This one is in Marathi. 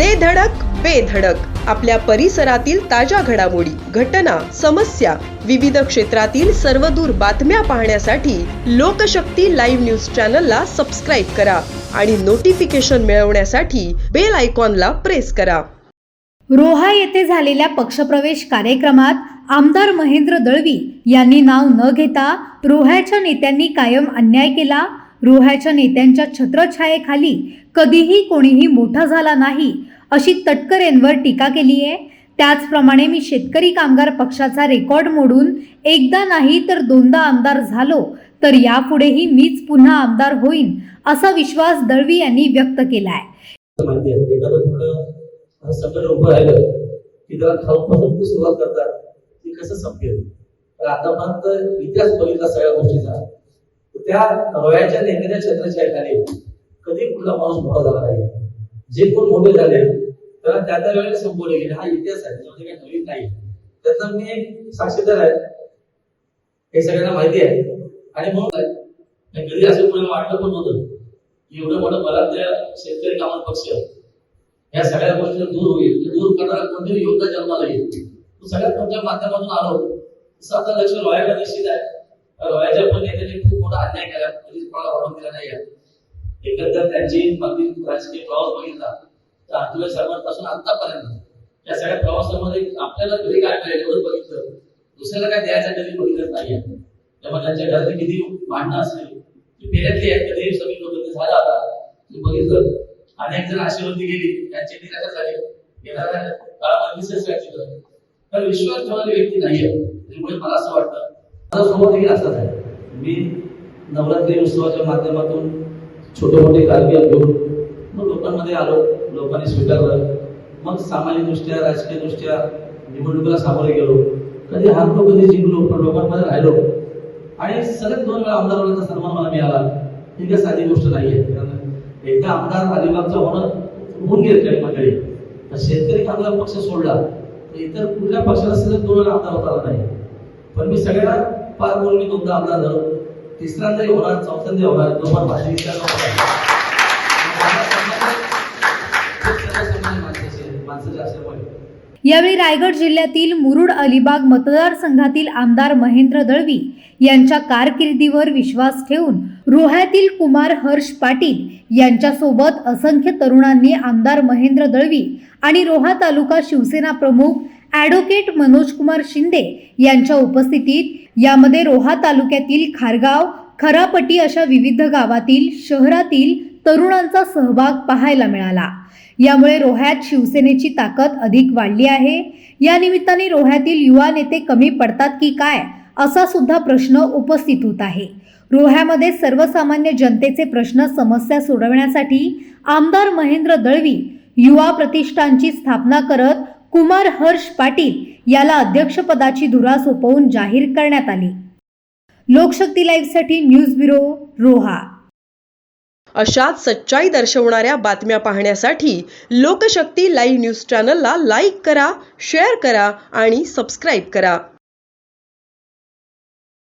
दे धडक बेधडक आपल्या परिसरातील ताज्या घडामोडी घटना समस्या विविध क्षेत्रातील सर्वदूर बातम्या पाहण्यासाठी लोकशक्ती लाईव्ह न्यूज चॅनलला सबस्क्राईब करा आणि नोटिफिकेशन मिळवण्यासाठी बेल आयकॉनला प्रेस करा. रोहा येथे झालेल्या पक्षप्रवेश कार्यक्रमात आमदार महेंद्र दळवी यांनी नाव न घेता रोह्याच्या नेत्यांनी कायम अन्याय केला. रोह्याच्या नेत्यांच्या छत्रछायेखाली कधीही कोणीही मोठा झाला नाही. अशी तटकरेंवर टीका केली आहे त्याचप्रमाणे मी शेतकरी कामगार पक्षाचा रेकॉर्ड मोडून एकदा नाही तर दोनदा आमदार झालो तर यापुढेही मीच पुन्हा आमदार होईन असा विश्वास दळवी यांनी व्यक्त केला आहे. उभं राहिलं की त्याला खाऊपासून सुरुवात करतात कसं संपेल? तर आतापर्यंत इतिहास बघितला सगळ्या गोष्टीचा. त्या रोयाच्या कधी कुठला माणूस मोठा झाला नाही. जे कोण मोठे झाले त्याला त्या त्या वेळेला संपवले गेले. हा इतिहास आहे त्यामध्ये काही नवीन नाही. त्याचा मी एक साक्षीदार आहे. हे सगळ्यांना माहिती आहे. आणि म्हणून कधी असं कोणाला वाटलं पण नव्हतं. की एवढं मोठं बलाढ्य शेतकरी कामात पक्ष या सगळ्या गोष्टी दूर होईल. दूर करणारा कोणतरी योद्धा जन्माला येईल. तो सगळ्यात तुमच्या माध्यमातून आलो तसं आता लक्ष रॉयाला निश्चित आहे. रॉयाच्या पण नेत्याने खूप मोठा अन्याय केला. कधीच कोणाला वाढवून दिला नाही आहे. एकंदर त्यांची मधील राजकीय प्रवास बघितला. तर आठव्या सर्वांपासून आतापर्यंत या सगळ्या प्रवासामध्ये आपल्याला घरी काय मिळेल एवढं बघितलं. दुसऱ्याला काय द्यायचं कधी बघितलं नाही त्यामुळे त्यांच्या घरात किती भांडणं असतील ती आहेत कधी सगळी लोक झाला आता तुम्ही बघितलं. अनेक जण अशी होती गेली त्यांची निराशा झाली. येणाऱ्या काळामध्ये दिसेल गरज तर विश्वास ठेवणारी व्यक्ती नाहीये त्यामुळे मला असं वाटतं. माझा स्वभाव देखील असाच आहे. मी नवरात्री उत्सवाच्या माध्यमातून छोटे मोठे कार्यक्रम घेऊन मग लोकांमध्ये आलो लोकांनी स्वीकारलं. मग सामाजिक दृष्ट्या राजकीय दृष्ट्या निवडणुकीला सामोरे गेलो. कधी हारलो कधी जिंकलो पण लोकांमध्ये राहिलो. आणि सगळ्यात दोन वेळा आमदार सन्मान मला मिळाला. ही काही साधी गोष्ट नाहीये. कारण एकदा आमदार अलिबागचं होणं होऊन गेलं काही मंडळी शेतकरी कामगार पक्ष सोडला. तर इतर कुठल्या पक्षाला सगळ्यात दोन वेळा आमदार होता नाही. पण मी सगळ्यांना पार बोलून मी दोनदा आमदार झालो. तिसऱ्यांदाही होणार चौथ्यांदा होणार दोन भाषा माणसाच्या असल्यामुळे यावेळी रायगड जिल्ह्यातील मुरुड अलिबाग मतदारसंघातील आमदार महेंद्र दळवी यांच्या कारकिर्दीवर विश्वास ठेवून रोह्यातील कुमार हर्ष पाटील यांच्यासोबत असंख्य तरुणांनी आमदार महेंद्र दळवी आणि रोहा तालुका शिवसेना प्रमुख ॲडव्होकेट मनोज कुमार शिंदे यांच्या उपस्थितीत यामध्ये रोहा तालुक्यातील खारगाव खरापटी अशा विविध गावातील शहरातील तरुणांचा सहभाग पाहायला मिळाला. यामुळे रोह्यात शिवसेनेची ताकद अधिक वाढली आहे. या निमित्ताने रोह्यातील युवा नेते कमी पडतात की काय असा सुद्धा प्रश्न उपस्थित होत आहे. रोह्यामध्ये सर्वसामान्य जनतेचे प्रश्न समस्या सोडवण्यासाठी आमदार महेंद्र दळवी युवा प्रतिष्ठानची स्थापना करत कुमार हर्ष पाटील याला अध्यक्षपदाची धुरा सोपवून जाहीर करण्यात आली. लोकशक्ती लाईव्हसाठी न्यूज ब्युरो रोहा. अशाच सच्चाई दर्शवणाऱ्या बातम्या पाहण्यासाठी लोकशक्ती लाईव्ह न्यूज चॅनलला लाईक करा शेअर करा आणि सबस्क्राईब करा.